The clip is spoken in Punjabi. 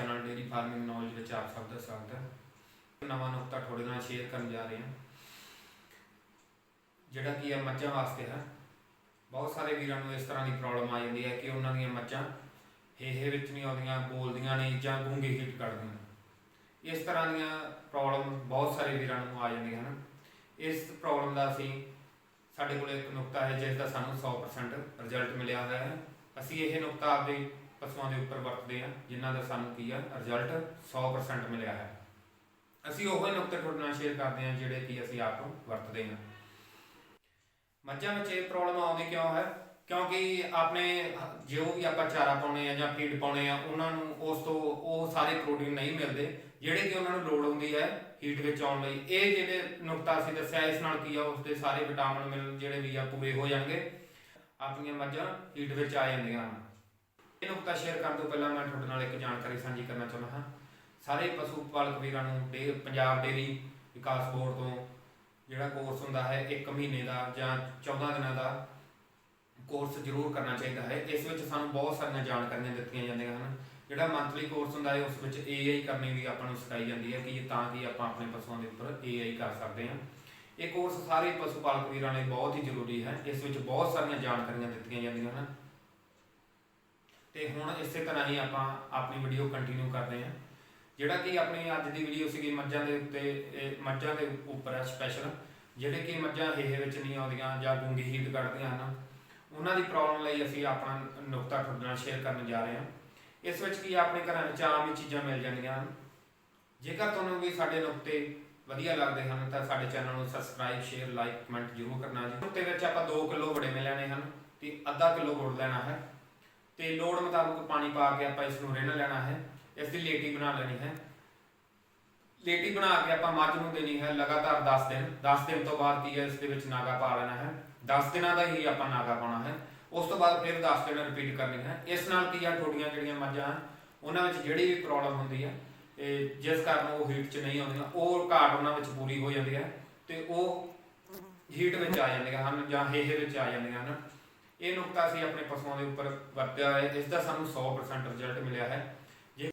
ਚੈਨਲ ਡੇਅਰੀ ਫਾਰਮਿੰਗ ਨੌਲੇਜ ਵਿੱਚ ਆਪ ਸਭ ਦਾ ਸਵਾਗਤ ਹੈ ਨਵਾਂ ਨੁਕਤਾ ਤੁਹਾਡੇ ਨਾਲ ਸ਼ੇਅਰ ਕਰਨ ਜਾ ਰਹੇ। ਹਾਂ ਜਿਹੜਾ ਕੀ ਹੈ ਮੱਝਾਂ ਵਾਸਤੇ ਹੈ। ਬਹੁਤ ਸਾਰੇ ਵੀਰਾਂ ਨੂੰ ਇਸ ਤਰ੍ਹਾਂ ਦੀ ਪ੍ਰੋਬਲਮ ਆ ਜਾਂਦੀ ਹੈ ਕਿ ਉਹਨਾਂ ਦੀਆਂ ਮੱਝਾਂ ਹੇਹੇ ਵਿੱਚ ਨਹੀਂ ਆਉਂਦੀਆਂ, ਬੋਲਦੀਆਂ ਨਹੀਂ ਜਾਂ ਗੂੰਗੇ ਹੀਟ ਕੱਢਦੀਆਂ ਇਸ ਤਰ੍ਹਾਂ ਦੀਆਂ ਪ੍ਰੋਬਲਮ ਬਹੁਤ ਸਾਰੇ ਵੀਰਾਂ ਨੂੰ ਆ ਜਾਂਦੀਆਂ ਹਨ। ਇਸ ਪ੍ਰੋਬਲਮ ਦਾ ਅਸੀਂ ਸਾਡੇ ਕੋਲ ਇੱਕ ਨੁਕਤਾ ਹੈ ਜਿਸ ਦਾ ਸਾਨੂੰ 100% ਰਿਜ਼ਲਟ ਮਿਲਿਆ ਹੋਇਆ ਹੈ। ਅਸੀਂ ਇਹ ਨੁਕਤਾ ਆਪਦੇ ਪਸ਼ੂਆਂ ਦੇ ਉੱਪਰ ਵਰਤਦੇ ਹਾਂ ਜਿਨ੍ਹਾਂ ਦਾ ਸਾਨੂੰ ਕੀ ਆ ਰਿਜ਼ਲਟ 100% ਮਿਲਿਆ ਹੈ। ਅਸੀਂ ਉਹ ਹੀ ਨੁਕਤੇ ਤੁਹਾਡੇ ਨਾਲ ਸ਼ੇਅਰ ਕਰਦੇ ਹਾਂ, ਜਿਹੜੇ ਕਿ ਅਸੀਂ ਆਪ ਵਰਤਦੇ ਹਾਂ। ਮੱਝਾਂ ਵਿੱਚ ਇਹ ਪ੍ਰੋਬਲਮ ਆਉਂਦੀ ਕਿਉਂ ਹੈ? ਕਿਉਂਕਿ ਆਪਣੇ ਜੋ ਵੀ ਆਪਾਂ ਚਾਰਾ ਪਾਉਣੇ ਆ ਜਾਂ ਫੀਡ ਪਾਉਣੇ ਆ ਉਹਨਾਂ ਨੂੰ ਉਸ ਤੋਂ ਉਹ ਸਾਰੇ ਪ੍ਰੋਟੀਨ ਨਹੀਂ ਮਿਲਦੇ, ਜਿਹੜੇ ਕਿ ਉਹਨਾਂ ਨੂੰ ਲੋੜ ਹੁੰਦੀ ਹੈ ਹੀਟ ਵਿੱਚ ਆਉਣ ਲਈ। ਇਹ ਜਿਹੜੇ ਨੁਕਤਾ ਅਸੀਂ ਦੱਸਿਆ, ਇਸ ਨਾਲ ਕੀ ਆ, ਉਸ ਦੇ ਸਾਰੇ ਵਿਟਾਮਿਨ ਮਿਲ ਜਿਹੜੇ ਵੀ ਆ, ਪੂਰੇ ਹੋ ਜਾਣਗੇ। ਆਪਣੀਆਂ ਮੱਝਾਂ ਹੀਟ ਵਿੱਚ ਆ ਜਾਂਦੀਆਂ ਹਨ। ਇਹ ਨੁਕਤਾ ਸ਼ੇਅਰ ਕਰਨ ਤੋਂ ਪਹਿਲਾਂ ਮੈਂ ਤੁਹਾਡੇ ਨਾਲ ਇੱਕ ਜਾਣਕਾਰੀ ਸਾਂਝੀ ਕਰਨਾ ਚਾਹੁੰਦਾ ਹਾਂ। ਸਾਰੇ ਪਸ਼ੂ ਪਾਲਕ ਵੀਰਾਂ ਨੂੰ ਡੇ ਪੰਜਾਬ ਡੇਰੀ ਵਿਕਾਸ ਬੋਰਡ ਤੋਂ ਜਿਹੜਾ ਕੋਰਸ ਹੁੰਦਾ ਹੈ 1 ਮਹੀਨੇ ਦਾ ਜਾਂ 14 ਦਿਨਾਂ ਦਾ ਕੋਰਸ ਜ਼ਰੂਰ ਕਰਨਾ ਚਾਹੀਦਾ ਹੈ। ਇਸ ਵਿੱਚ ਸਾਨੂੰ ਬਹੁਤ ਸਾਰੀਆਂ ਜਾਣਕਾਰੀਆਂ ਦਿੱਤੀਆਂ ਜਾਂਦੀਆਂ ਹਨ। ਜਿਹੜਾ ਮੰਥਲੀ ਕੋਰਸ ਹੁੰਦਾ ਹੈ, ਉਸ ਵਿੱਚ AI ਕਰਨੀ ਵੀ ਆਪਾਂ ਨੂੰ ਸਿਖਾਈ ਜਾਂਦੀ ਹੈ ਕਿ ਤਾਂ ਕਿ ਆਪਾਂ ਆਪਣੇ ਪਸ਼ੂਆਂ ਦੇ ਉੱਪਰ AI ਕਰ ਸਕਦੇ ਹਾਂ। ਇਹ ਕੋਰਸ ਸਾਰੇ ਪਸ਼ੂ ਪਾਲਕ ਵੀਰਾਂ ਲਈ ਬਹੁਤ ਹੀ ਜ਼ਰੂਰੀ ਹੈ। ਇਸ ਵਿੱਚ ਬਹੁਤ ਸਾਰੀਆਂ ਜਾਣਕਾਰੀਆਂ ਦਿੱਤੀਆਂ ਜਾਂਦੀਆਂ ਹਨ। ਤੇ ਹੁਣ ਇਸੇ ਤਰ੍ਹਾਂ ਹੀ ਆਪਾਂ ਆਪਣੀ ਵੀਡੀਓ ਕੰਟੀਨਿਊ ਕਰਦੇ ਹਾਂ। ਜਿਹੜਾ ਕਿ ਆਪਣੀ ਅੱਜ ਦੀ ਵੀਡੀਓ ਸੀਗੀ ਮੱਝਾਂ ਦੇ ਉੱਤੇ, ਇਹ ਮੱਝਾਂ ਦੇ ਉੱਪਰ ਹੈ ਸਪੈਸ਼ਲ ਜਿਹੜੇ ਕਿ ਮੱਝਾਂ ਹੇਹੇ ਵਿੱਚ ਨਹੀਂ ਆਉਂਦੀਆਂ ਜਾਂ ਗੁੰਗੀ ਹੀਟ ਕੱਢਦੀਆਂ ਹਨ। ਉਹਨਾਂ ਦੀ ਪ੍ਰੋਬਲਮ ਲਈ ਅਸੀਂ ਆਪਣਾ ਨੁਕਤਾ ਤੁਹਾਡੇ ਨਾਲ ਸ਼ੇਅਰ ਕਰਨ ਜਾ ਰਹੇ ਹਾਂ। ਇਸ ਵਿੱਚ ਕੀ ਆਪਣੇ ਘਰਾਂ ਵਿੱਚ ਆਮ ਹੀ ਚੀਜ਼ਾਂ ਮਿਲ ਜਾਂਦੀਆਂ ਹਨ। ਜੇਕਰ ਤੁਹਾਨੂੰ ਵੀ ਸਾਡੇ ਨੁਕਤੇ ਵਧੀਆ ਲੱਗਦੇ ਹਨ, ਤਾਂ ਸਾਡੇ ਚੈਨਲ ਨੂੰ ਸਬਸਕ੍ਰਾਈਬ ਸ਼ੇਅਰ ਲਾਈਕ ਕਮੈਂਟ ਜ਼ਰੂਰ ਕਰਨਾ ਜੀ। ਨੁਕਤੇ ਵਿੱਚ ਆਪਾਂ 2 ਕਿਲੋ ਵੜੇਵੇਂ ਲੈਣੇ ਹਨ ਤੇ ਅੱਧਾ ਕਿਲੋ ਗੁੜ ਲੈਣਾ ਹੈ। ਤੇ ਲੋੜ ਮੁਤਾਬਕ ਪਾਣੀ ਪਾ ਕੇ ਆਪਾਂ ਇਸ ਨੂੰ ਰਿੰਨ ਲੈਣਾ ਹੈ ਇਸ ਦੀ ਲੇਟੀ ਬਣਾ ਲੈਣੀ ਹੈ। ਲੇਟੀ ਬਣਾ ਕੇ ਆਪਾਂ ਮੱਝ ਨੂੰ ਦੇਣੀ ਹੈ ਲਗਾਤਾਰ 10 ਦਿਨ। 10 ਦਿਨ ਤੋਂ ਬਾਅਦ ਕੀ ਹੈ ਇਸ ਦੇ ਵਿੱਚ ਨਾਗਾ ਪਾ ਲੈਣਾ ਹੈ। 10 ਦਿਨਾਂ ਦਾ ਹੀ ਆਪਾਂ ਨਾਗਾ ਪਾਉਣਾ ਹੈ। ਉਸ ਤੋਂ ਬਾਅਦ ਫਿਰ 10 ਦਿਨ ਰਿਪੀਟ ਕਰਨੀ ਹੈ। ਇਸ ਨਾਲ ਕੀ ਆ ਤੁਹਾਡੀਆਂ ਜਿਹੜੀਆਂ ਮੱਝਾਂ ਹਨ, ਉਹਨਾਂ ਵਿੱਚ ਜਿਹੜੀ ਵੀ ਪ੍ਰੋਬਲਮ ਹੁੰਦੀ ਹੈ ਇਹ ਜਿਸ ਕਾਰਨ ਉਹ ਹੀਟ 'ਚ ਨਹੀਂ ਆਉਂਦੀਆਂ ਉਹ ਘਾਟ ਉਹਨਾਂ ਵਿੱਚ ਪੂਰੀ ਹੋ ਜਾਂਦੀ ਹੈ ਤੇ ਉਹ ਹੀਟ ਵਿੱਚ ਆ ਜਾਂਦੀਆਂ ਹਨ ਜਾਂ ਹੇਹੇ ਵਿੱਚ ਆ ਜਾਂਦੀਆਂ ਹਨ। ਇਹ ਨੁਕਤਾ ਅਸੀਂ ਆਪਣੇ ਪਸ਼ੂਆਂ ਦੇ ਉੱਪਰ ਵਰਤਿਆ ਹੈ, ਇਸ ਦਾ ਸਾਨੂੰ 100% ਰਿਜ਼ਲਟ ਮਿਲਿਆ ਹੈ। ਜੇ